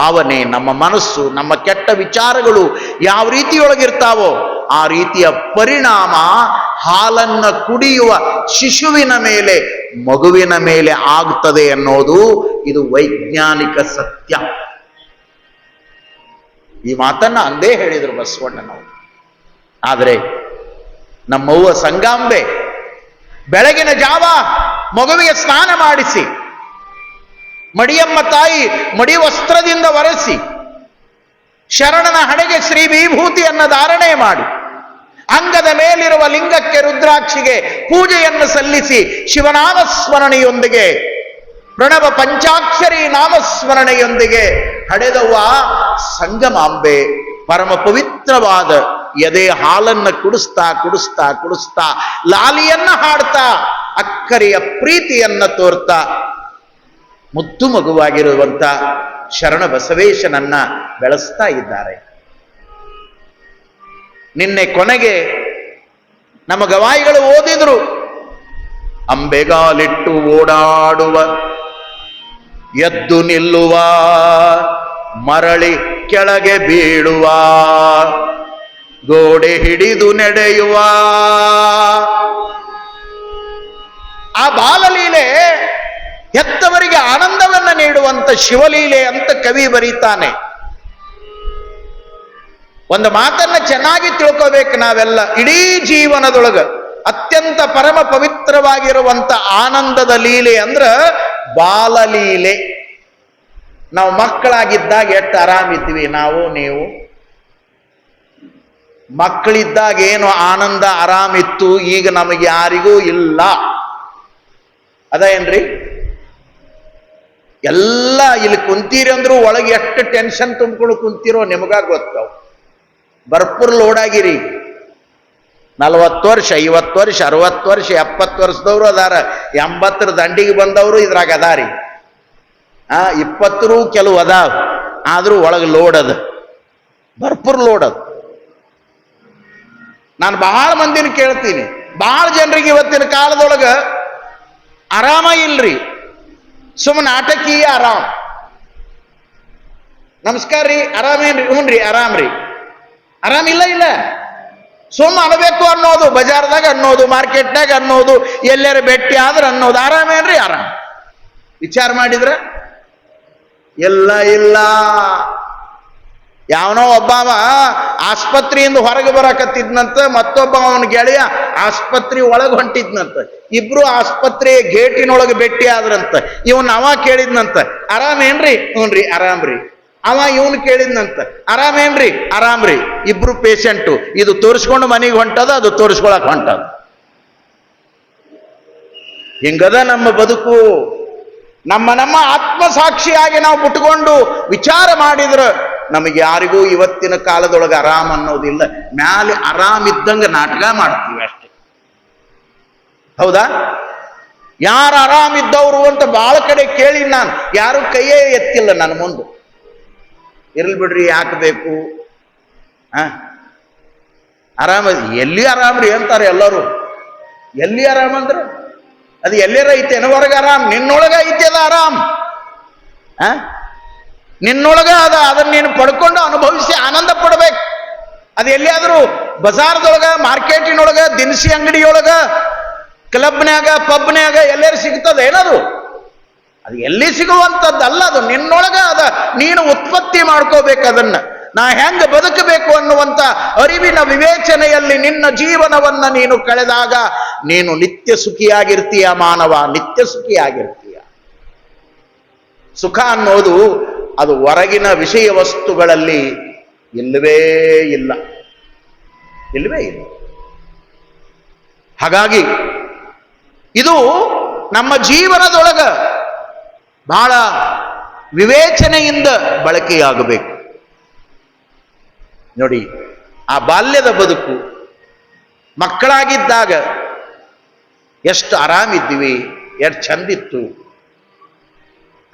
ಭಾವನೆ, ನಮ್ಮ ಮನಸ್ಸು, ನಮ್ಮ ಕೆಟ್ಟ ವಿಚಾರಗಳು ಯಾವ ರೀತಿಯೊಳಗಿರ್ತಾವೋ ಆ ರೀತಿಯ ಪರಿಣಾಮ ಹಾಲನ್ನ ಕುಡಿಯುವ ಶಿಶುವಿನ ಮೇಲೆ, ಮಗುವಿನ ಮೇಲೆ ಆಗ್ತದೆ ಅನ್ನೋದು ಇದು ವೈಜ್ಞಾನಿಕ ಸತ್ಯ. ಈ ಮಾತನ್ನ ಅಂದೇ ಹೇಳಿದರು ಬಸವಣ್ಣನವರು. ಆದರೆ ನಮ್ಮವ್ವ ಸಂಗಾಂಬೆ, ಬೆಳಗಿನ ಜಾವ ಮಗುವಿಗೆ ಸ್ನಾನ ಮಾಡಿಸಿ ಮಡಿಯಮ್ಮ ತಾಯಿ ಮಡಿ ವಸ್ತ್ರದಿಂದ ಒರೆಸಿ ಶರಣನ ಹಣೆಗೆ ಶ್ರೀ ವಿಭೂತಿಯನ್ನು ಧಾರಣೆ ಮಾಡಿ. ಅಂಗದ ಮೇಲಿರುವ ಲಿಂಗಕ್ಕೆ ರುದ್ರಾಕ್ಷಿಗೆ ಪೂಜೆಯನ್ನು ಸಲ್ಲಿಸಿ ಶಿವನಾಮ ಸ್ಮರಣೆಯೊಂದಿಗೆ ಪ್ರಣವ ಪಂಚಾಕ್ಷರಿ ನಾಮಸ್ಮರಣೆಯೊಂದಿಗೆ ಹಡೆದವ್ವ ಸಂಗಮಾಂಬೆ. ಪರಮ ಪವಿತ್ರವಾದ ಎದೆ ಹಾಲನ್ನ ಕುಡಿಸ್ತಾ ಕುಡಿಸ್ತಾ ಕುಡಿಸ್ತಾ ಲಾಲಿಯನ್ನ ಹಾಡ್ತಾ ಅಕ್ಕರಿಯ ಪ್ರೀತಿಯನ್ನ ತೋರ್ತಾ ಮುದ್ದು ಮಗುವಾಗಿರುವಂತ ಶರಣ ಬಸವೇಶನನ್ನ ಬೆಳೆಸ್ತಾ ಇದ್ದಾರೆ. ನಿನ್ನೆ ಕೊನೆಗೆ ನಮ್ಮ ಗವಾಯಿಗಳು ಓದಿದ್ರು, ಅಂಬೆಗಾಲಿಟ್ಟು ಓಡಾಡುವ, ಎದ್ದು ನಿಲ್ಲುವ, ಮರಳಿ ಕೆಳಗೆ ಬೀಳುವ, ಗೋಡೆ ಹಿಡಿದು ನಡೆಯುವ. ಆ ಬಾಲಲೀಲೆ ಹೆತ್ತವರಿಗೆ ಆನಂದವನ್ನು ನೀಡುವಂತ ಶಿವಲೀಲೆ ಅಂತ ಕವಿ ಬರೀತಾನೆ. ಒಂದು ಮಾತನ್ನ ಚೆನ್ನಾಗಿ ತಿಳ್ಕೋಬೇಕು ನಾವೆಲ್ಲ. ಇಡೀ ಜೀವನದೊಳಗ ಅತ್ಯಂತ ಪರಮ ಪವಿತ್ರವಾಗಿರುವಂತ ಆನಂದದ ಲೀಲೆ ಅಂದ್ರ ಬಾಲಲೀಲೆ. ನಾವು ಮಕ್ಕಳಾಗಿದ್ದಾಗ ಎಷ್ಟು ಆರಾಮಿದ್ವಿ? ನಾವು, ನೀವು. ಮಕ್ಕಳಿದ್ದಾಗ ಏನು ಆನಂದ, ಆರಾಮಿತ್ತು? ಈಗ ನಮಗೆ ಯಾರಿಗೂ ಇಲ್ಲ. ಅದ ಏನ್ರಿ ಎಲ್ಲ ಇಲ್ಲಿ ಕುಂತೀರಿ ಅಂದ್ರೂ ಒಳಗೆ ಎಷ್ಟು ಟೆನ್ಷನ್ ತುಂಬಿಕೊಂಡು ಕುಂತಿರೋ ನಿಮಗ ಗೊತ್ತಾವ ಭರ್ಪೂರ್ ಲೋಡ್ ಆಗಿರಿ. ನಲವತ್ತು ವರ್ಷ, ಐವತ್ತು ವರ್ಷ, ಅರವತ್ತು ವರ್ಷ, ಎಪ್ಪತ್ತು ವರ್ಷದವ್ರು ಅದಾರ. ಎಂಬತ್ತರ ದಂಡಿಗೆ ಬಂದವರು ಇದ್ರಾಗ ಅದಾರಿ. ಆ, ಇಪ್ಪತ್ತರೂ ಕೆಲವು ಅದಾವ. ಆದರೂ ಒಳಗೆ ಲೋಡ್ ಅದ. ಭರ್ಪೂರ್ ಲೋಡ್ ಅದು. ನಾನು ಬಹಳ ಮಂದಿನ ಕೇಳ್ತೀನಿ. ಬಹಳ ಜನರಿಗೆ ಇವತ್ತಿನ ಕಾಲದೊಳಗೆ ಆರಾಮ ಇಲ್ರಿ. ಸುಮ್ಮ ನಾಟಕೀಯ ಆರಾಮ್. ನಮಸ್ಕಾರ ರೀ ಆರಾಮೇನ್ರಿ ಹ್ಞೂ ರೀ, ಆರಾಮ್ ರೀ. ಆರಾಮ್ ಇಲ್ಲ ಇಲ್ಲ. ಸುಮ್ಮ ಅನ್ಬೇಕು ಅನ್ನೋದು, ಬಜಾರ್ದಾಗ ಅನ್ನೋದು ಮಾರ್ಕೆಟ್ನಾಗ ಅನ್ನೋದು, ಎಲ್ಲರ ಭೇಟಿ ಆದ್ರೆ ಅನ್ನೋದು ಆರಾಮೇನ್ರಿ ಆರಾಮ್. ವಿಚಾರ ಮಾಡಿದ್ರ, ಎಲ್ಲ ಇಲ್ಲ. ಯಾವನೋ ಒಬ್ಬವ ಆಸ್ಪತ್ರೆಯಿಂದ ಹೊರಗೆ ಬರಕತ್ತಿದ್ನಂತ ಮತ್ತೊಬ್ಬ ಅವನ ಗೆಳೆಯ ಆಸ್ಪತ್ರೆ ಒಳಗೆ ಹೊಂಟಿದ್ನಂತ. ಇಬ್ರು ಆಸ್ಪತ್ರೆ ಗೇಟಿನೊಳಗೆ ಭೇಟಿ ಆದ್ರಂತ. ಇವನ್ ಅವ ಕೇಳಿದ್ನಂತ ಆರಾಮೇನ್ರಿ ಹ್ಞೂನ್ರಿ ಆರಾಮ್ರಿ ಅವ ಇವನು ಕೇಳಿದ್ನಂತ ಆರಾಮೇನ್ರಿ ಆರಾಮ್ರಿ ಇಬ್ರು ಪೇಷಂಟು ಇದು ತೋರಿಸ್ಕೊಂಡು ಮನೆಗೆ ಹೊಂಟದ, ಅದು ತೋರಿಸ್ಕೊಳಕ್ ಹೊಂಟದ. ಹಿಂಗದ ನಮ್ಮ ಬದುಕು. ನಮ್ಮ ನಮ್ಮ ಆತ್ಮಸಾಕ್ಷಿಯಾಗಿ ನಾವು ಮುಟ್ಕೊಂಡು ವಿಚಾರ ಮಾಡಿದ್ರ ನಮಗೆ ಯಾರಿಗೂ ಇವತ್ತಿನ ಕಾಲದೊಳಗೆ ಆರಾಮ್ ಅನ್ನೋದಿಲ್ಲ. ಮ್ಯಾಲೆ ಆರಾಮಿದ್ದಂಗೆ ನಾಟಕ ಮಾಡ್ತೀವಿ ಅಷ್ಟೇ. ಹೌದಾ? ಯಾರು ಆರಾಮಿದ್ದವರು ಅಂತ ಭಾಳ ಕಡೆ ಕೇಳಿ ನಾನು. ಯಾರು ಕೈಯೇ ಎತ್ತಿಲ್ಲ ನನ್ನ ಮುಂದೆ. ಇರ್ಲಿ ಬಿಡ್ರಿ, ಯಾಕೆ ಬೇಕು? ಆ? ಆರಾಮ, ಎಲ್ಲಿ ಆರಾಮ್ರಿ ಅಂತಾರೆ ಎಲ್ಲರೂ. ಎಲ್ಲಿ ಆರಾಮ್ ಅಂದ್ರೆ? ಅದು ಎಲ್ಲರ ಐತೆ? ಹೊರಗೆ ಆರಾಮ್, ನಿನ್ನೊಳಗ ಐತೆ ಅದ ಆರಾಮ್. ಆ? ನಿನ್ನೊಳಗ ಅದ ಅದನ್ನ ನೀನು ಪಡ್ಕೊಂಡು ಅನುಭವಿಸಿ ಆನಂದ ಪಡ್ಬೇಕು. ಅದು ಎಲ್ಲಿಯಾದರೂ ಬಜಾರ್ದೊಳಗ, ಮಾರ್ಕೆಟಿನೊಳಗ, ದಿನಸಿ ಅಂಗಡಿಯೊಳಗ, ಕ್ಲಬ್ನ್ಯಾಗ, ಪಬ್ನ್ಯಾಗ ಎಲ್ಲರು ಸಿಗ್ತದ ಏನದು ಅದು ಎಲ್ಲಿ ಸಿಗುವಂಥದ್ದಲ್ಲ, ಅದು ನಿನ್ನೊಳಗ ಅದ ನೀನು ಉತ್ಪತ್ತಿ ಮಾಡ್ಕೋಬೇಕು ಅದನ್ನ. ನಾ ಹೆಂಗೆ ಬದುಕಬೇಕು ಅನ್ನುವಂತ ಅರಿವಿನ ವಿವೇಚನೆಯಲ್ಲಿ ನಿನ್ನ ಜೀವನವನ್ನ ನೀನು ಕಳೆದಾಗ ನೀನು ನಿತ್ಯ ಸುಖಿಯಾಗಿರ್ತೀಯ ಮಾನವ, ನಿತ್ಯ ಸುಖಿಯಾಗಿರ್ತೀಯ. ಸುಖ ಅನ್ನೋದು ಅದು ಹೊರಗಿನ ವಿಷಯ ವಸ್ತುಗಳಲ್ಲಿ ಇಲ್ಲವೇ ಇಲ್ಲ. ಇಲ್ಲವೇ ಇಲ್ಲ. ಹಾಗಾಗಿ ಇದು ನಮ್ಮ ಜೀವನದೊಳಗ ಬಹಳ ವಿವೇಚನೆಯಿಂದ ಬಳಕೆಯಾಗಬೇಕು. ನೋಡಿ, ಆ ಬಾಲ್ಯದ ಬದುಕು, ಮಕ್ಕಳಾಗಿದ್ದಾಗ ಎಷ್ಟು ಆರಾಮಿದ್ದೀವಿ, ಎಷ್ಟು ಚಂದಿತ್ತು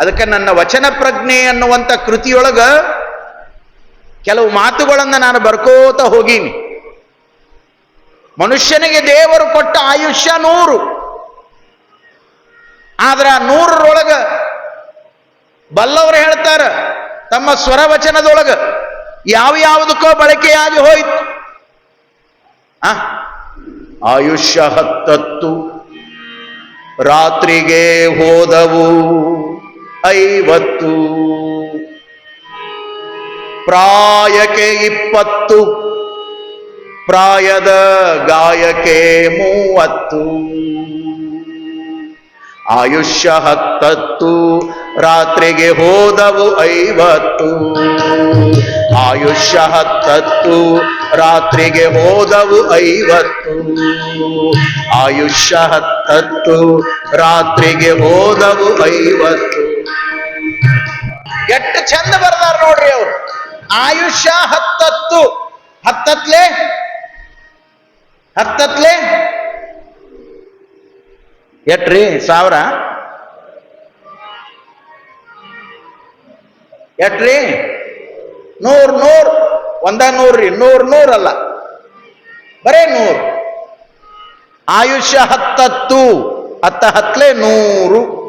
ಅದಕ್ಕೆ ನನ್ನ ವಚನ ಪ್ರಜ್ಞೆ ಅನ್ನುವಂಥ ಕೃತಿಯೊಳಗ ಕೆಲವು ಮಾತುಗಳನ್ನು ನಾನು ಬರ್ಕೋತ ಹೋಗೀನಿ. ಮನುಷ್ಯನಿಗೆ ದೇವರು ಕೊಟ್ಟ ಆಯುಷ್ಯ ನೂರು. ಆದ್ರೆ ಆ ನೂರರೊಳಗ ಬಲ್ಲವರು ಹೇಳ್ತಾರ, ತಮ್ಮ ಸ್ವರವಚನದೊಳಗ ಯಾವ ಯಾವುದಕ್ಕೋ ಬಳಕೆಯಾಗಿ ಹೋಯಿತು. ಆ? ಆಯುಷ್ಯ ಹತ್ತತ್ತು, ರಾತ್ರಿಗೆ ಹೋದವು. ಐವತ್ತು. ಪ್ರಾಯಕ್ಕೆ ಇಪ್ಪತ್ತು. ಪ್ರಾಯದ ಗಾಯಕ್ಕೆ ಮೂವತ್ತು. ಆಯುಷ್ಯ ಹತ್ತತ್ತು, ರಾತ್ರಿಗೆ ಹೋದವು ಐವತ್ತು. ಆಯುಷ್ಯ ಹತ್ತತ್ತು, ರಾತ್ರಿಗೆ ಹೋದವು ಐವತ್ತು. ಆಯುಷ್ಯ ಹತ್ತತ್ತು, ರಾತ್ರಿಗೆ ಹೋದವು ಐವತ್ತು. ಎಷ್ಟು ಚಂದ ಬರ್ದಾರ ನೋಡ್ರಿ ಅವ್ರು. ಆಯುಷ್ಯ ಹತ್ತತ್ತು. ಹತ್ತತ್ಲೆ? ಹತ್ತತ್ಲೆ? ಎಟ್ರಿ? ಸಾವಿರ? ಎಟ್ರಿ? ನೂರ್ ನೂರ್. ಒಂದ ನೂರ್ರಿ ನೂರ್ ಅಲ್ಲ. ಬರೇ ನೂರು. ಆಯುಷ್ಯ ಹತ್ತತ್ತು. ಹತ್ತ ಹತ್ಲೆ ನೂರು.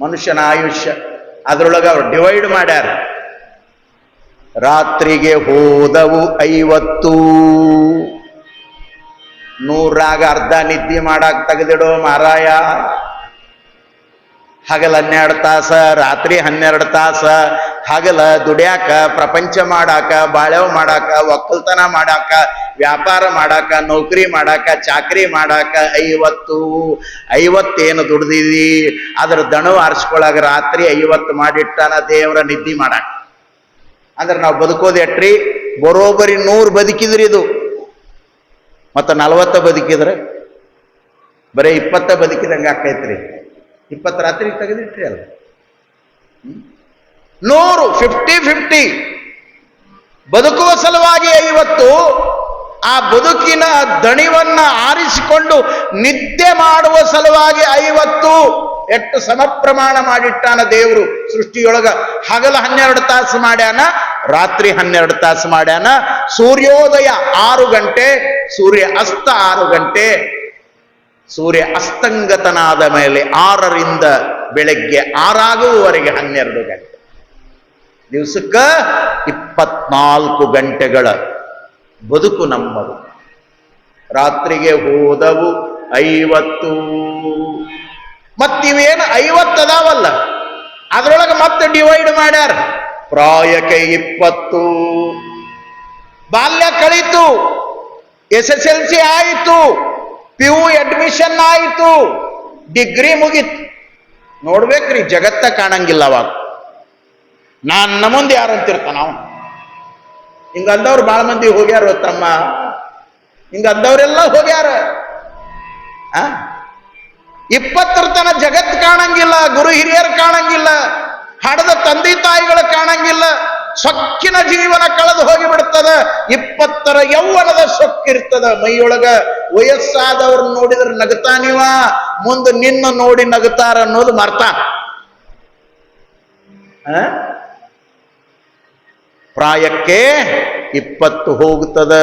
ಮನುಷ್ಯನ ಆಯುಷ್ಯ. ಅದ್ರೊಳಗೆ ಅವ್ರು ಡಿವೈಡ್ ಮಾಡ್ಯಾರ. ರಾತ್ರಿಗೆ ಹೋದವು ಐವತ್ತು. ನೂರಾಗ ಅರ್ಧ ನಿದ್ದೆ ಮಾಡಾಕ್ ತೆಗೆದಿಡೋ ಮಾರಾಯ ಹಗಲ ಹನ್ನೆರಡು ತಾಸ, ರಾತ್ರಿ ಹನ್ನೆರಡು ತಾಸ, ಹಗಲ ದುಡ್ಯಾಕ, ಪ್ರಪಂಚ ಮಾಡಾಕ ಬಾಳೆವ್ ಮಾಡಾಕ, ಒಕ್ಕಲ್ತನ ಮಾಡಾಕ, ವ್ಯಾಪಾರ ಮಾಡಾಕ, ನೌಕರಿ ಮಾಡಾಕ, ಚಾಕರಿ ಮಾಡಾಕ ಐವತ್ತು, ಐವತ್ತೇನು ದುಡ್ದಿದಿ? ಅದ್ರ ದಣು ಆರಿಸ್ಕೊಳಾಗ ರಾತ್ರಿ ಐವತ್ತು ಮಾಡಿಟ್ಟಾನ ದೇವರ ನಿದ್ದಿ ಮಾಡಾಕ. ಅಂದ್ರೆ ನಾವು ಬದುಕೋದು ಎಟ್ರಿ? ಬರೋಬರಿ ನೂರು ಬದುಕಿದ್ರಿ ಇದು. ಮತ್ತು ನಲವತ್ತ ಬದುಕಿದ್ರೆ? ಬರೀ ಇಪ್ಪತ್ತ ಬದುಕಿದಂಗೆ ಆಕೈತ್ರಿ ಇಪ್ಪತ್ತು ರಾತ್ರಿ ತೆಗೆದಿಟ್ರಿ ಅಲ್ಲ? ನೂರು ಫಿಫ್ಟಿ ಫಿಫ್ಟಿ ಬದುಕುವ ಸಲುವಾಗಿ ಐವತ್ತು. ಆ ಬದುಕಿನ ದಣಿವನ್ನ ಆರಿಸಿಕೊಂಡು ನಿದ್ದೆ ಮಾಡುವ ಸಲುವಾಗಿ ಐವತ್ತು. ಎಷ್ಟು ಸಮಪ್ರಮಾಣ ಮಾಡಿಟ್ಟಾನ ದೇವರು ಸೃಷ್ಟಿಯೊಳಗ. ಹಗಲ ಹನ್ನೆರಡು ತಾಸು ಮಾಡ್ಯಾನ, ರಾತ್ರಿ ಹನ್ನೆರಡು ತಾಸು ಮಾಡ್ಯಾನ. ಸೂರ್ಯೋದಯ ಆರು ಗಂಟೆ ಸೂರ್ಯ ಅಸ್ತ ಆರು ಗಂಟೆ. ಸೂರ್ಯ ಅಸ್ತಂಗತನಾದ ಮೇಲೆ ಆರರಿಂದ ಬೆಳಗ್ಗೆ ಆರಾಗುವವರೆಗೆ ಹನ್ನೆರಡು ಗಂಟೆ. ದಿವಸಕ್ಕ ಇಪ್ಪತ್ನಾಲ್ಕು ಗಂಟೆಗಳ ಬದುಕು ನಮ್ಮದು. ರಾತ್ರಿಗೆ ಹೋದವು ಐವತ್ತು. ಮತ್ತಿವೇನು ಐವತ್ತು ಅದಾವಲ್ಲ? ಅದರೊಳಗೆ ಮತ್ತೆ ಡಿವೈಡ್ ಮಾಡ್ಯಾರ. ಪ್ರಾಯಕ್ಕೆ ಇಪ್ಪತ್ತು. ಬಾಲ್ಯ ಕಳೀತು. ಎಸ್ ಎಸ್ ಎಲ್ ಸಿ ಆಯಿತು. ಪಿ ಯು ಅಡ್ಮಿಷನ್ ಆಯಿತು. ಡಿಗ್ರಿ ಮುಗೀತು. ನೋಡ್ಬೇಕ್ರಿ, ಜಗತ್ತ ಕಾಣಂಗಿಲ್ಲ ಅವಾಗ. ನನ್ನ ಮುಂದೆ ಯಾರು ಅಂತಿರ್ತಾನ ಅವನು? ಹಿಂಗ ಅಂದವ್ರು ಭಾಳ ಮಂದಿ ಹೋಗ್ಯಾರ ತಮ್ಮ. ಹಿಂಗ ಅಂದವ್ರೆಲ್ಲ ಹೋಗ್ಯಾರ. ಆ? ಇಪ್ಪತ್ತರ ತನ ಜಗತ್ ಕಾಣಂಗಿಲ್ಲ, ಗುರು ಹಿರಿಯರು ಕಾಣಂಗಿಲ್ಲ, ಹಡದ ತಂದೆ ತಾಯಿಗಳು ಕಾಣಂಗಿಲ್ಲ. ಸೊಕ್ಕಿನ ಜೀವನ ಕಳೆದು ಹೋಗಿ ಬಿಡ್ತದ ಇಪ್ಪತ್ತರ ಯೌವನದ ಸೊಕ್ಕಿರ್ತದ. ಮೈಯೊಳಗ ವಯಸ್ಸಾದವ್ರನ್ನ ನೋಡಿದ್ರೆ ನಗತಾನಿವ ಮುಂದೆ ನಿನ್ನ ನೋಡಿ ನಗತಾರ ಅನ್ನೋದು ಮರ್ತಾ? ಪ್ರಾಯಕ್ಕೆ ಇಪ್ಪತ್ತು ಹೋಗ್ತದ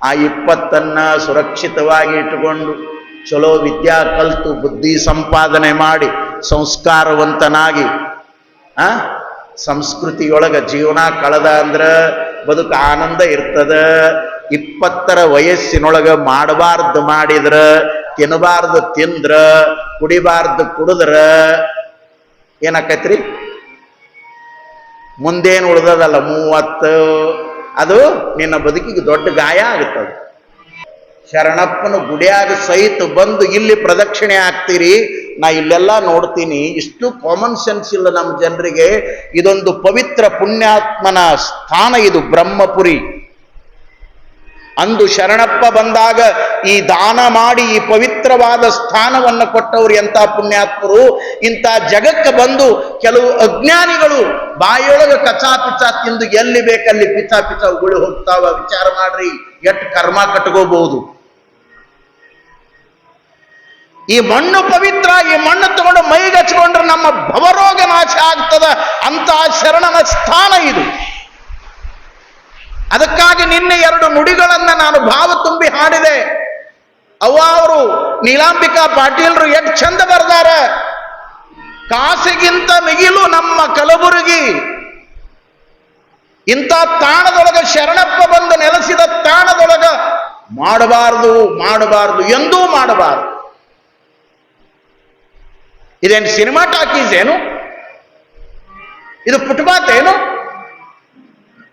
ಆ ಇಪ್ಪತ್ತನ್ನ ಸುರಕ್ಷಿತವಾಗಿ ಇಟ್ಟುಕೊಂಡು ಚಲೋ ವಿದ್ಯಾ ಕಲ್ತು ಬುದ್ಧಿ ಸಂಪಾದನೆ ಮಾಡಿ ಸಂಸ್ಕಾರವಂತನಾಗಿ, ಆ? ಸಂಸ್ಕೃತಿಯೊಳಗ ಜೀವನ ಕಳೆದ ಅಂದ್ರೆ ಬದುಕು ಆನಂದ ಇರ್ತದ. ಇಪ್ಪತ್ತರ ವಯಸ್ಸಿನೊಳಗ ಮಾಡಬಾರ್ದು ಮಾಡಿದ್ರ ತಿನ್ನಬಾರ್ದು ತಿಂದ್ರ, ಕುಡಿಬಾರ್ದು ಕುಡಿದ್ರ, ಏನಾಕೈತ್ರಿ? ಮುಂದೇನು ಉಳ್ದದಲ್ಲ ಮೂವತ್ತು, ಅದು ನಿನ್ನ ಬದುಕಿಗೆ ದೊಡ್ಡ ಗಾಯ ಆಗುತ್ತದೆ. ಶರಣಪ್ಪನ ಗುಡಿಯಾಗ ಸಹಿತ ಬಂದು ಇಲ್ಲಿ ಪ್ರದಕ್ಷಿಣೆ ಆಗ್ತೀರಿ ನಾ ಇಲ್ಲೆಲ್ಲ ನೋಡ್ತೀನಿ, ಇಷ್ಟು ಕಾಮನ್ ಸೆನ್ಸ್ ಇಲ್ಲ ನಮ್ಮ ಜನರಿಗೆ. ಇದೊಂದು ಪವಿತ್ರ ಪುಣ್ಯಾತ್ಮನ ಸ್ಥಾನ ಇದು, ಬ್ರಹ್ಮಪುರಿ. ಅಂದು ಶರಣಪ್ಪ ಬಂದಾಗ ಈ ದಾನ ಮಾಡಿ ಈ ಪವಿತ್ರವಾದ ಸ್ಥಾನವನ್ನು ಕೊಟ್ಟವರು ಎಂಥ ಪುಣ್ಯಾತ್ಮರು? ಇಂಥ ಜಗಕ್ಕೆ ಬಂದು ಕೆಲವು ಅಜ್ಞಾನಿಗಳು ಬಾಯೊಳಗೆ ಕಚಾ ಪಿಚಾ ತಿಂದು ಎಲ್ಲಿ ಬೇಕಲ್ಲಿ ಪಿಚಾ ಪಿಚಾ ಉಗುಳಿ ಹೋಗ್ತಾವ? ವಿಚಾರ ಮಾಡ್ರಿ ಎಟ್ ಕರ್ಮ ಕಟ್ಕೋಬಹುದು? ಈ ಮಣ್ಣು ಪವಿತ್ರ, ಈ ಮಣ್ಣು ತಗೊಂಡು ಮೈಗೆ ಹಚ್ಕೊಂಡ್ರೆ ನಮ್ಮ ಭವರೋಗ ನಾಶ ಆಗ್ತದ ಅಂತ ಶರಣನ ಸ್ಥಾನ ಇದು. ಅದಕ್ಕಾಗಿ ನಿನ್ನೆ ಎರಡು ನುಡಿಗಳನ್ನ ನಾನು ಭಾವ ತುಂಬಿ ಹಾಡಿದೆ. ಅವ್ವ ಅವರು, ನೀಲಾಂಬಿಕಾ ಪಾಟೀಲ್ರು ಎಷ್ಟು ಚಂದ ಬರ್ದಾರ. ಕಾಸಿಗಿಂತ ಮಿಗಿಲು ನಮ್ಮ ಕಲಬುರಗಿ. ಇಂಥ ತಾಣದೊಳಗ ಶರಣಪ್ಪ ಬಂದು ನೆಲೆಸಿದ ತಾಣದೊಳಗ ಮಾಡಬಾರದು ಮಾಡಬಾರದು, ಎಂದೂ ಮಾಡಬಾರದು. ಇದೇನು ಸಿನಿಮಾ ಟಾಕೀಸ್ ಏನು? ಇದು ಫುಟ್ಪಾತ್ ಏನು?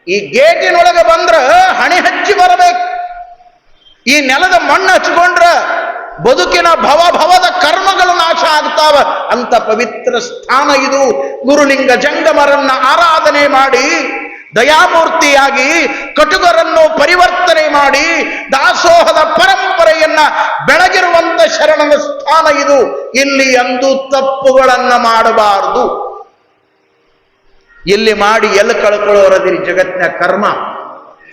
ಈ ಗೇಟಿನೊಳಗೆ ಬಂದ್ರ ಹಣಿ ಹಚ್ಚಿ ಬರಬೇಕು. ಈ ನೆಲದ ಮಣ್ಣು ಹಚ್ಕೊಂಡ್ರ ಬದುಕಿನ ಭವ ಭವದ ಕರ್ಮಗಳು ನಾಶ ಆಗ್ತಾವ. ಅಂತ ಪವಿತ್ರ ಸ್ಥಾನ ಇದು. ಗುರುಲಿಂಗ ಜಂಗಮರನ್ನ ಆರಾಧನೆ ಮಾಡಿ ದಯಾಮೂರ್ತಿಯಾಗಿ ಕಟುಗರನ್ನು ಪರಿವರ್ತನೆ ಮಾಡಿ ದಾಸೋಹದ ಪರಂಪರೆಯನ್ನ ಬೆಳಗಿರುವಂತ ಶರಣನ ಸ್ಥಾನ ಇದು. ಇಲ್ಲಿ ಅಂದು ತಪ್ಪುಗಳನ್ನ ಮಾಡಬಾರದು. ಇಲ್ಲಿ ಮಾಡಿ ಎಲ್ಲಿ ಕಳ್ಕೊಳ್ಳೋರದಿರಿ ಜಗತ್ತಿನ ಕರ್ಮ?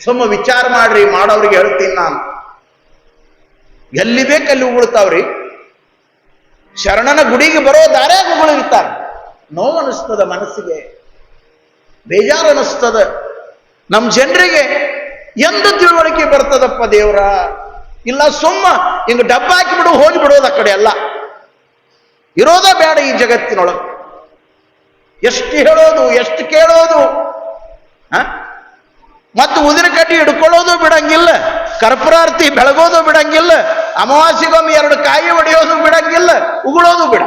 ಸುಮ್ಮ ವಿಚಾರ ಮಾಡ್ರಿ, ಮಾಡೋರಿಗೆ ಹೇಳ್ತೀನಿ ನಾನು. ಎಲ್ಲಿ ಬೇಕಲ್ಲಿ ಉಗುಳ್ತಾವ್ರಿ. ಶರಣನ ಗುಡಿಗೆ ಬರೋ ದಾರೇ ಉಗುಳಿರ್ತಾರೆ ನೋವು ಅನಿಸ್ತದ ಮನಸ್ಸಿಗೆ. ಬೇಜಾರು ಅನಿಸ್ತದ ನಮ್ಮ ಜನರಿಗೆ ಎಂದು ತಿಳುವಳಿಕೆ ಬರ್ತದಪ್ಪ ದೇವ್ರ? ಇಲ್ಲ ಸುಮ್ಮ ಹಿಂಗೆ ಡಬ್ಬ ಹಾಕಿ ಬಿಡು ಹೋಗಿ ಬಿಡೋದು ಆ ಕಡೆ ಎಲ್ಲ. ಇರೋದೇ ಬೇಡ ಈ ಜಗತ್ತಿನೊಳಗೆ. ಎಷ್ಟು ಹೇಳೋದು, ಎಷ್ಟು ಕೇಳೋದು? ಮತ್ತು ಉದಿನ ಕಟ್ಟಿ ಹಿಡ್ಕೊಳ್ಳೋದು ಬಿಡಂಗಿಲ್ಲ, ಕರ್ಪೂರಾರ್ತಿ ಬೆಳಗೋದು ಬಿಡಂಗಿಲ್ಲ, ಅಮಾವಾಸ್ಯೆಗೊಮ್ಮೆ ಎರಡು ಕಾಯಿ ಹೊಡೆಯೋದು ಬಿಡಂಗಿಲ್ಲ, ಉಗುಳೋದು ಬಿಡ.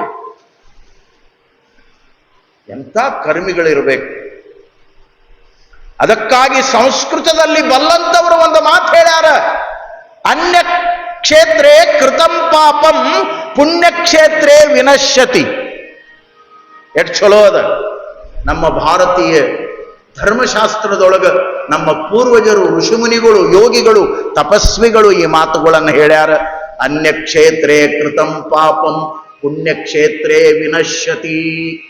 ಎಂಥ ಕರ್ಮಿಗಳಿರಬೇಕು. ಅದಕ್ಕಾಗಿ ಸಂಸ್ಕೃತದಲ್ಲಿ ಬಲ್ಲಂತವರು ಒಂದು ಮಾತು ಹೇಳ್ಯಾರ. ಅನ್ಯ ಕ್ಷೇತ್ರೇ ಕೃತಂ ಪಾಪಂ ಪುಣ್ಯಕ್ಷೇತ್ರೇ ವಿನಶ್ಯತಿ. ಎಟ್ ಚಲೋ ಅದ. ನಮ್ಮ ಭಾರತೀಯ ಧರ್ಮಶಾಸ್ತ್ರದೊಳಗ ನಮ್ಮ ಪೂರ್ವಜರು, ಋಷಿಮುನಿಗಳು, ಯೋಗಿಗಳು, ತಪಸ್ವಿಗಳು ಈ ಮಾತುಗಳನ್ನು ಹೇಳ್ಯಾರ. ಅನ್ಯ ಕ್ಷೇತ್ರೇ ಕೃತಂ ಪಾಪಂ ಪುಣ್ಯಕ್ಷೇತ್ರೇ ವಿನಶ್ಯತಿ.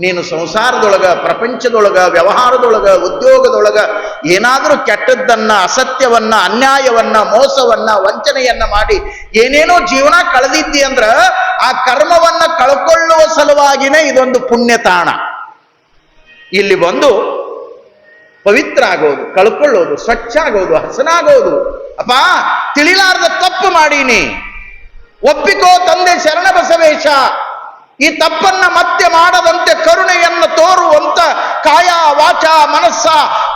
ನೀನು ಸಂಸಾರದೊಳಗ, ಪ್ರಪಂಚದೊಳಗ, ವ್ಯವಹಾರದೊಳಗ, ಉದ್ಯೋಗದೊಳಗ ಏನಾದರೂ ಕೆಟ್ಟದ್ದನ್ನ, ಅಸತ್ಯವನ್ನ, ಅನ್ಯಾಯವನ್ನ, ಮೋಸವನ್ನ, ವಂಚನೆಯನ್ನ ಮಾಡಿ ಏನೇನೋ ಜೀವನ ಕಳೆದಿದ್ದಿ ಅಂದ್ರ ಆ ಕರ್ಮವನ್ನ ಕಳ್ಕೊಳ್ಳುವ ಸಲುವಾಗಿನೇ ಇದೊಂದು ಪುಣ್ಯ ತಾಣ ಇಲ್ಲಿ ಬಂದು ಪವಿತ್ರ ಆಗೋದು ಕಳ್ಕೊಳ್ಳೋದು ಸ್ವಚ್ಛ ಆಗೋದು ಹಸನಾಗೋದು. ಅಪ್ಪ ತಿಳಿಲಾರ್ದ ತಪ್ಪು ಮಾಡೀನಿ. ಒಪ್ಪಿಕೋ ತಂದೆ ಶರಣ ಬಸವೇಶ. ಈ ತಪ್ಪನ್ನ ಮತ್ತೆ ಮಾಡದಂತೆ ಕರುಣೆಯನ್ನು ತೋರುವಂತ ಕಾಯ ವಾಚ ಮನಸ್ಸ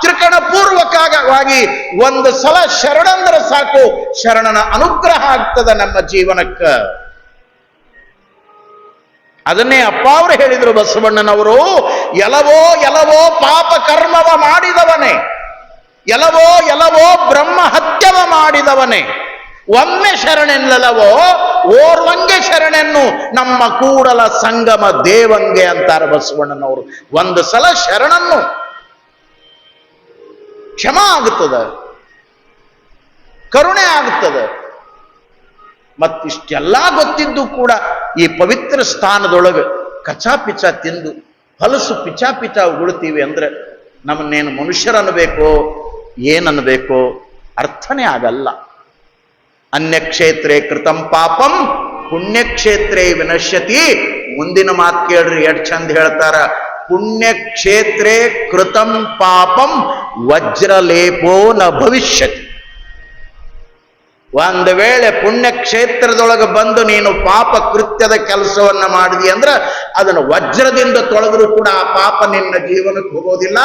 ತ್ರಿಕಣ ಪೂರ್ವಕವಾಗಿ ಒಂದು ಸಲ ಶರಣಂದ್ರೆ ಸಾಕು. ಶರಣನ ಅನುಗ್ರಹ ಆಗ್ತದ ನಮ್ಮ ಜೀವನಕ್ಕ. ಅದನ್ನೇ ಅಪ್ಪ ಅವರು ಹೇಳಿದರು ಬಸವಣ್ಣನವರು ಎಲವೋ ಎಲವೋ ಪಾಪ ಕರ್ಮವ ಮಾಡಿದವನೇ. ಎಲವೋ ಎಲವೋ ಬ್ರಹ್ಮ ಹತ್ಯವ ಮಾಡಿದವನೇ. ಒಮ್ಮೆ ಶರಣೆನ್ನಲವೋ ಓರ್ವಂಗೆ ಶರಣೆನ್ನು ನಮ್ಮ ಕೂಡಲ ಸಂಗಮ ದೇವಂಗೆ ಅಂತಾರೆ ಬಸವಣ್ಣನವರು. ಒಂದು ಸಲ ಶರಣನ್ನು ಕ್ಷಮ ಆಗುತ್ತದೆ. ಕರುಣೆ ಆಗುತ್ತದೆ. ಮತ್ತಿಷ್ಟೆಲ್ಲ ಗೊತ್ತಿದ್ದು ಕೂಡ ಈ ಪವಿತ್ರ ಸ್ಥಾನದೊಳಗೆ ಕಚಾಪಿಚ ತಿಂದು ಹಲಸು ಪಿಚಾಪಿಚ ಉಗುಳ್ತೀವಿ ಅಂದ್ರೆ ನಮ್ಮನ್ನೇನು ಮನುಷ್ಯರನ್ನಬೇಕೋ, ಏನನ್ನಬೇಕೋ ಅರ್ಥನೇ ಆಗಲ್ಲ. ಅನ್ಯಕ್ಷೇತ್ರೇ ಕೃತಂ ಪಾಪಂ, ಪುಣ್ಯಕ್ಷೇತ್ರೇ ವಿನಶ್ಯತಿ. ಮುಂದಿನ ಮಾತು ಕೇಳ್ರಿ, ಎಷ್ಟು ಚಂದ ಹೇಳ್ತಾರ? ಪುಣ್ಯಕ್ಷೇತ್ರೇ ಕೃತಂ ಪಾಪಂ, ವಜ್ರಲೇಪೋ ನ ಭವಿಷ್ಯತಿ. ಒಂದು ವೇಳೆ ಪುಣ್ಯಕ್ಷೇತ್ರದೊಳಗೆ ಬಂದು ನೀನು ಪಾಪ ಕೃತ್ಯದ ಕೆಲಸವನ್ನ ಮಾಡಿದಿ ಅಂದ್ರೆ ಅದನ್ನು ವಜ್ರದಿಂದ ತೊಳೆದರೂ ಕೂಡ ಆ ಪಾಪ ನಿನ್ನ ಜೀವನಕ್ಕೆ ಹೋಗೋದಿಲ್ಲ.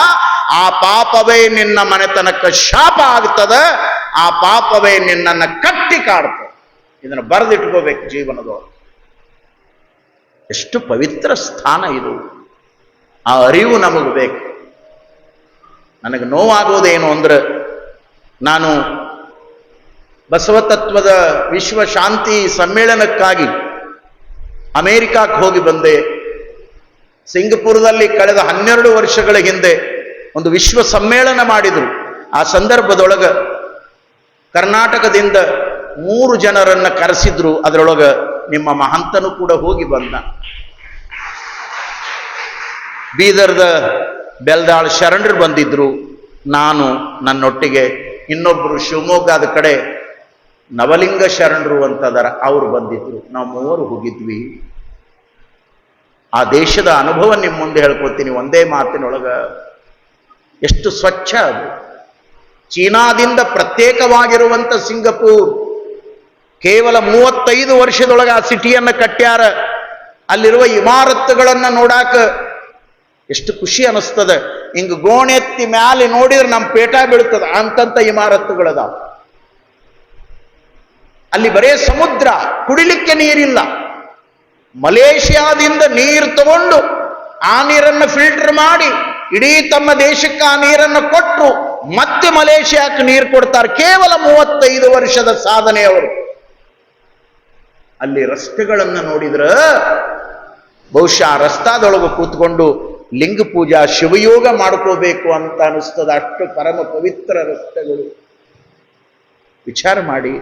ಆ ಪಾಪವೇ ನಿನ್ನ ಮನೆತನಕ್ಕೆ ಶಾಪ ಆಗ್ತದ. ಆ ಪಾಪವೇ ನಿನ್ನನ್ನು ಕಟ್ಟಿ ಕಾಡ್ತದೆ. ಇದನ್ನು ಬರೆದಿಟ್ಕೋಬೇಕು ಜೀವನದೊಳಗೆ. ಎಷ್ಟು ಪವಿತ್ರ ಸ್ಥಾನ ಇದು. ಆ ಅರಿವು ನಮಗೆ ಬೇಕು. ನನಗೆ ನೋವಾಗೋದೇನು ಅಂದ್ರೆ ನಾನು ಬಸವತತ್ವದ ವಿಶ್ವ ಶಾಂತಿ ಸಮ್ಮೇಳನಕ್ಕಾಗಿ ಅಮೇರಿಕಾಕ್ಕೆ ಹೋಗಿ ಬಂದೆ. ಸಿಂಗಪುರದಲ್ಲಿ ಕಳೆದ ಹನ್ನೆರಡು ವರ್ಷಗಳ ಹಿಂದೆ ಒಂದು ವಿಶ್ವ ಸಮ್ಮೇಳನ ಮಾಡಿದರು. ಆ ಸಂದರ್ಭದೊಳಗೆ ಕರ್ನಾಟಕದಿಂದ ಮೂರು ಜನರನ್ನ ಕರೆಸಿದ್ರು. ಅದರೊಳಗೆ ನಿಮ್ಮ ಮಹಂತನು ಕೂಡ ಹೋಗಿ ಬಂದ. ಬೀದರ್ದ ಬೆಲ್ದಾಳ್ ಶರಣರು ಬಂದಿದ್ರು. ನಾನು ನನ್ನೊಟ್ಟಿಗೆ ಇನ್ನೊಬ್ಬರು ಶಿವಮೊಗ್ಗದ ಕಡೆ ನವಲಿಂಗ ಶರಣರು ಅಂತದರ ಅವರು ಬಂದಿದ್ರು. ನಾವು ಮೂವರು ಹೋಗಿದ್ವಿ. ಆ ದೇಶದ ಅನುಭವ ನಿಮ್ಮ ಮುಂದೆ ಹೇಳ್ಕೊತೀನಿ ಒಂದೇ ಮಾತಿನೊಳಗ ಎಷ್ಟು ಸ್ವಚ್ಛ ಅದು. ಚೀನಾದಿಂದ ಪ್ರತ್ಯೇಕವಾಗಿರುವಂತ ಸಿಂಗಪೂರ್ ಕೇವಲ ಮೂವತ್ತೈದು ವರ್ಷದೊಳಗೆ ಆ ಸಿಟಿಯನ್ನು ಕಟ್ಟ್ಯಾರ. ಅಲ್ಲಿರುವ ಇಮಾರತ್ತುಗಳನ್ನು ನೋಡಾಕ ಎಷ್ಟು ಖುಷಿ ಅನಿಸ್ತದೆ. ಹಿಂಗ ಗೋಣೆತ್ತಿ ಮ್ಯಾಲೆ ನೋಡಿದ್ರೆ ನಮ್ಮ ಪೇಟ ಬೀಳ್ತದೆ. ಅಂತಂತ ಇಮಾರತ್ತುಗಳದಾವ. ಅಲ್ಲಿ ಬರೇ ಸಮುದ್ರ, ಕುಡಿಲಿಕ್ಕೆ ನೀರಿಲ್ಲ. ಮಲೇಷಿಯಾದಿಂದ ನೀರು ತಗೊಂಡು ಆ ನೀರನ್ನು ಫಿಲ್ಟರ್ ಮಾಡಿ ಇಡೀ ತಮ್ಮ ದೇಶಕ್ಕೆ ಆ ನೀರನ್ನು ಕೊಟ್ಟರು ಮತ್ತೆ ಮಲೇಷಿಯಾಕ್ಕೆ ನೀರು ಕೊಡ್ತಾರೆ. ಕೇವಲ ಮೂವತ್ತೈದು ವರ್ಷದ ಸಾಧನೆ ಅವರು. ಅಲ್ಲಿ ರಸ್ತೆಗಳನ್ನು ನೋಡಿದ್ರ ಬಹುಶಃ ರಸ್ತಾದೊಳಗೆ ಕೂತ್ಕೊಂಡು ಲಿಂಗ ಪೂಜಾ, ಶಿವಯೋಗ ಮಾಡ್ಕೋಬೇಕು ಅಂತ ಅನಿಸ್ತದ ಅಷ್ಟು ಪರಮ ಪವಿತ್ರ ರಸ್ತೆಗಳು. ವಿಚಾರ ಮಾಡಿ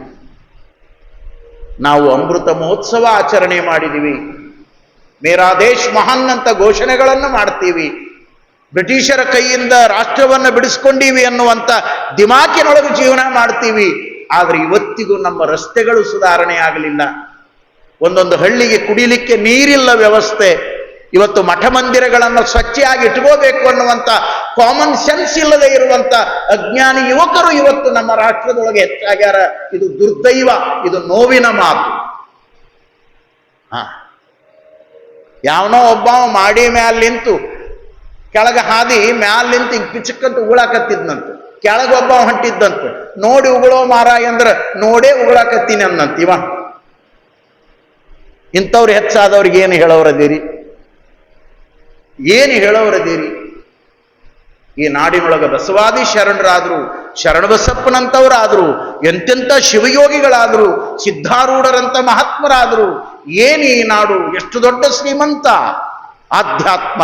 ನಾವು ಅಮೃತ ಮಹೋತ್ಸವ ಆಚರಣೆ ಮಾಡಿದೀವಿ. ಮೇರಾ ದೇಶ್ ಮಹಾನ್ ಅಂತ ಘೋಷಣೆಗಳನ್ನು ಮಾಡ್ತೀವಿ. ಬ್ರಿಟಿಷರ ಕೈಯಿಂದ ರಾಷ್ಟ್ರವನ್ನು ಬಿಡಿಸ್ಕೊಂಡೀವಿ ಅನ್ನುವಂಥ ದಿಮಾಕಿನೊಳಗೆ ಜೀವನ ಮಾಡ್ತೀವಿ. ಆದರೆ ಇವತ್ತಿಗೂ ನಮ್ಮ ರಸ್ತೆಗಳು ಸುಧಾರಣೆ ಆಗಲಿಲ್ಲ. ಒಂದೊಂದು ಹಳ್ಳಿಗೆ ಕುಡಿಲಿಕ್ಕೆ ನೀರಿಲ್ಲ ವ್ಯವಸ್ಥೆ. ಇವತ್ತು ಮಠ ಮಂದಿರಗಳನ್ನು ಸ್ವಚ್ಛವಾಗಿ ಇಟ್ಕೋಬೇಕು ಅನ್ನುವಂಥ ಕಾಮನ್ ಸೆನ್ಸ್ ಇಲ್ಲದೆ ಇರುವಂತ ಅಜ್ಞಾನಿ ಯುವಕರು ಇವತ್ತು ನಮ್ಮ ರಾಷ್ಟ್ರದೊಳಗೆ ಹೆಚ್ಚಾಗ್ಯಾರ. ಇದು ದುರ್ದೈವ, ಇದು ನೋವಿನ ಮಾತು. ಹಾ. ಯಾವನೋ ಒಬ್ಬ ಮಾಡಿ ಮ್ಯಾಲ್ ನಿಂತು, ಕೆಳಗ ಹಾದಿ ಮ್ಯಾಲ್ ನಿಂತು ಹಿಂಗೆ ಪಿಚಕ್ಕಂತ ಉಗುಳಾಕತ್ತಿದ್ನಂತ. ಕೆಳಗ ಒಬ್ಬ ಹೊಂಟಿದ್ದಂತ. ನೋಡಿ ಉಗುಳೋ ಮಾರ ಅಂದ್ರೆ ನೋಡೇ ಉಗುಳಾಕತ್ತೀನಿ ಅನ್ನಂತ ಇವ. ಇಂಥವ್ರು ಹೆಚ್ಚಾದವ್ರಿಗೆ ಏನು ಹೇಳೋರದೀರಿ ಏನು ಹೇಳೋರದೇರಿ ಈ ನಾಡಿನೊಳಗ ಬಸವಾದಿ ಶರಣರಾದ್ರು, ಶರಣಬಸಪ್ಪನಂತವರಾದ್ರು, ಎಂತೆಂಥ ಶಿವಯೋಗಿಗಳಾದ್ರು, ಸಿದ್ಧಾರೂಢರಂತ ಮಹಾತ್ಮರಾದ್ರು, ಏನು ಈ ನಾಡು? ಎಷ್ಟು ದೊಡ್ಡ ಶ್ರೀಮಂತ? ಆಧ್ಯಾತ್ಮ,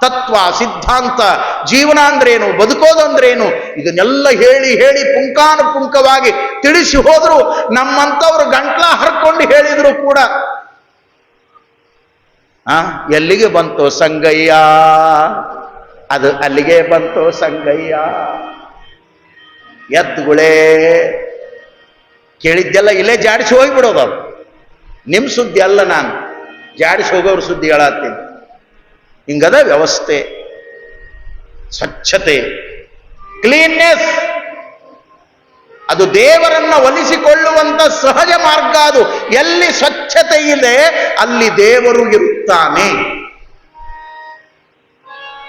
ತತ್ವ, ಸಿದ್ಧಾಂತ, ಜೀವನ ಅಂದ್ರೇನು ಬದುಕೋದಂದ್ರೇನು ಇದನ್ನೆಲ್ಲ ಹೇಳಿ ಹೇಳಿ ಪುಂಕಾನುಪುಂಕವಾಗಿ ತಿಳಿಸಿ ಹೋದ್ರು ನಮ್ಮಂಥವ್ರು ಗಂಟ್ಲ ಹರ್ಕೊಂಡು ಹೇಳಿದ್ರು ಕೂಡ ಆ? ಎಲ್ಲಿಗೆ ಬಂತು ಸಂಗಯ್ಯ? ಅದು ಅಲ್ಲಿಗೆ ಬಂತು ಸಂಗಯ್ಯ. ಎದ್ದುಗಳೇ ಕೇಳಿದ್ದೆಲ್ಲ ಇಲ್ಲೇ ಜಾಡಿಸಿ ಹೋಗಿಬಿಡೋದು ಅದು. ನಿಮ್ಮ ಸುದ್ದಿ ಅಲ್ಲ ನಾನು. ಜಾಡಿಸಿ ಹೋಗೋರು ಸುದ್ದಿ ಹೇಳತ್ತೀನಿ. ಹಿಂಗದ ವ್ಯವಸ್ಥೆ. ಸ್ವಚ್ಛತೆ. ಕ್ಲೀನ್ನೆಸ್ ಅದು ದೇವರನ್ನ ಒಲಿಸಿಕೊಳ್ಳುವಂತ ಸಹಜ ಮಾರ್ಗ ಅದು. ಎಲ್ಲಿ ಸ್ವಚ್ಛತೆ ಇದೆ, ಅಲ್ಲಿ ದೇವರು ಇರುತ್ತಾನೆ.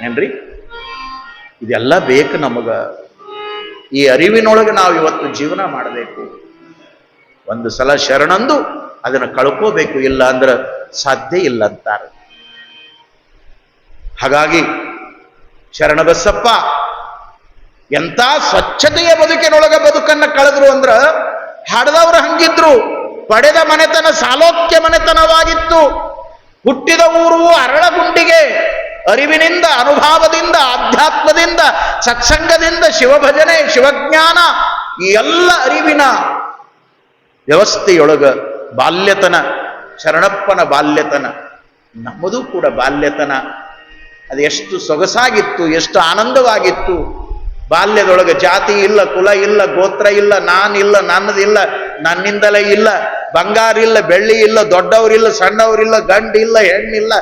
ಏನ್ರಿ? ಇದೆಲ್ಲ ಬೇಕು ನಮಗ. ಈ ಅರಿವಿನೊಳಗೆ ನಾವು ಇವತ್ತು ಜೀವನ ಮಾಡಬೇಕು. ಒಂದು ಸಲ ಶರಣಂದು ಅದನ್ನು ಕಳ್ಕೋಬೇಕು, ಇಲ್ಲ ಅಂದ್ರೆ ಸಾಧ್ಯ ಇಲ್ಲ ಅಂತಾರೆ. ಹಾಗಾಗಿ ಶರಣಬಸಪ್ಪ ಎಂತ ಸ್ವಚ್ಛತೆಯ ಬದುಕಿನೊಳಗ ಬದುಕನ್ನ ಕಳೆದ್ರು ಅಂದ್ರ ಹಾಡದವ್ರು ಹಂಗಿದ್ರು. ಪಡೆದ ಮನೆತನ ಸಾಲೋಕ್ಯ ಮನೆತನವಾಗಿತ್ತು. ಹುಟ್ಟಿದ ಊರು ಅರಳಗುಂಡಿಗೆ ಅರಿವಿನಿಂದ, ಅನುಭಾವದಿಂದ, ಆಧ್ಯಾತ್ಮದಿಂದ, ಸತ್ಸಂಗದಿಂದ, ಶಿವಭಜನೆ, ಶಿವಜ್ಞಾನ, ಈ ಎಲ್ಲ ಅರಿವಿನ ವ್ಯವಸ್ಥೆಯೊಳಗ ಬಾಲ್ಯತನ, ಶರಣಪ್ಪನ ಬಾಲ್ಯತನ, ನಮ್ಮದು ಕೂಡ ಬಾಲ್ಯತನ. ಅದು ಎಷ್ಟು ಸೊಗಸಾಗಿತ್ತು, ಎಷ್ಟು ಆನಂದವಾಗಿತ್ತು. ಬಾಲ್ಯದೊಳಗೆ ಜಾತಿ ಇಲ್ಲ, ಕುಲ ಇಲ್ಲ, ಗೋತ್ರ ಇಲ್ಲ ನಾನಿಲ್ಲ ನನ್ನದಿಲ್ಲ ನನ್ನಿಂದಲೇ ಇಲ್ಲ, ಬಂಗಾರ ಇಲ್ಲ, ಬೆಳ್ಳಿ ಇಲ್ಲ ದೊಡ್ಡವರಿಲ್ಲ ಸಣ್ಣವರಿಲ್ಲ ಗಂಡಿಲ್ಲ ಹೆಣ್ಣಿಲ್ಲ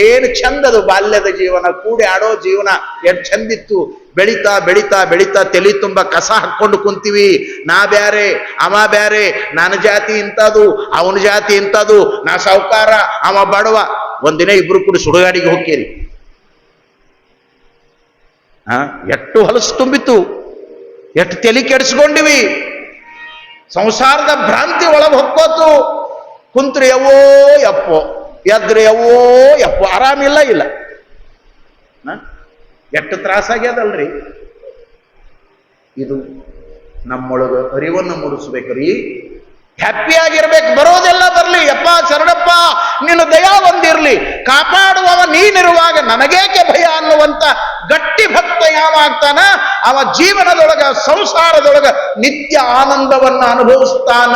ಏನು ಚಂದದು ಬಾಲ್ಯದ ಜೀವನ, ಕೂಡಿ ಆಡೋ ಜೀವನ, ಎಷ್ಟು ಚಂದಿತ್ತು. ಬೆಳಿತಾ ಬೆಳಿತಾ ಬೆಳಿತಾ ತಲೆ ತುಂಬ ಕಸ ಹಾಕ್ಕೊಂಡು ಕುಂತೀವಿ. ನಾ ಬ್ಯಾರೆ, ಅವ ಬ್ಯಾರೆ ನನ್ನ ಜಾತಿ ಇಂಥದು ಅವನ ಜಾತಿ ಇಂಥದು ನಾ ಸಾವುಕಾರ, ಅವ ಬಡವ. ಒಂದಿನ ಇಬ್ರು ಕೂಡಿ ಸುಡುಗಾಡಿಗೆ ಹೋಗ್ತೀರಿ ಆ ಎಷ್ಟು ಹೊಲಸು ತುಂಬಿತು ಎಷ್ಟು ತಲೆ ಕೆಡಿಸ್ಕೊಂಡಿವಿ. ಸಂಸಾರದ ಭ್ರಾಂತಿ ಒಳಗೆ ಹೊಕ್ಕೋತು. ಕುಂತ್ರಿ ಯಾವೋ ಎಪ್ಪೋ ಎದ್ರೆ ಯಾವೋ ಯಪ್ಪೋ, ಆರಾಮಿಲ್ಲ ಇಲ್ಲ. ಆ? ಎಷ್ಟು ತ್ರಾಸಾಗ್ಯದಲ್ರಿ ಇದು ನಮ್ಮೊಳಗ ಅರಿವನ್ನು ಮೂಡಿಸ್ಬೇಕ್ರಿ ಹ್ಯಾಪಿ ಆಗಿರ್ಬೇಕು, ಬರೋದೆಲ್ಲ ಬರ್ಲಿ ಯಪ್ಪ ಶರಣಪ್ಪ, ನಿನ್ನ ದಯಾ ಒಂದಿರ್ಲಿ. ಕಾಪಾಡುವವ ನೀನಿರುವಾಗ ನನಗೇಕೆ ಭಯ ಅನ್ನುವಂತ ಗಟ್ಟಿ ಭಕ್ತ ಯಾವಾಗ್ತಾನ? ಅವ ಜೀವನದೊಳಗ, ಸಂಸಾರದೊಳಗ ನಿತ್ಯ ಆನಂದವನ್ನ ಅನುಭವಿಸ್ತಾನ.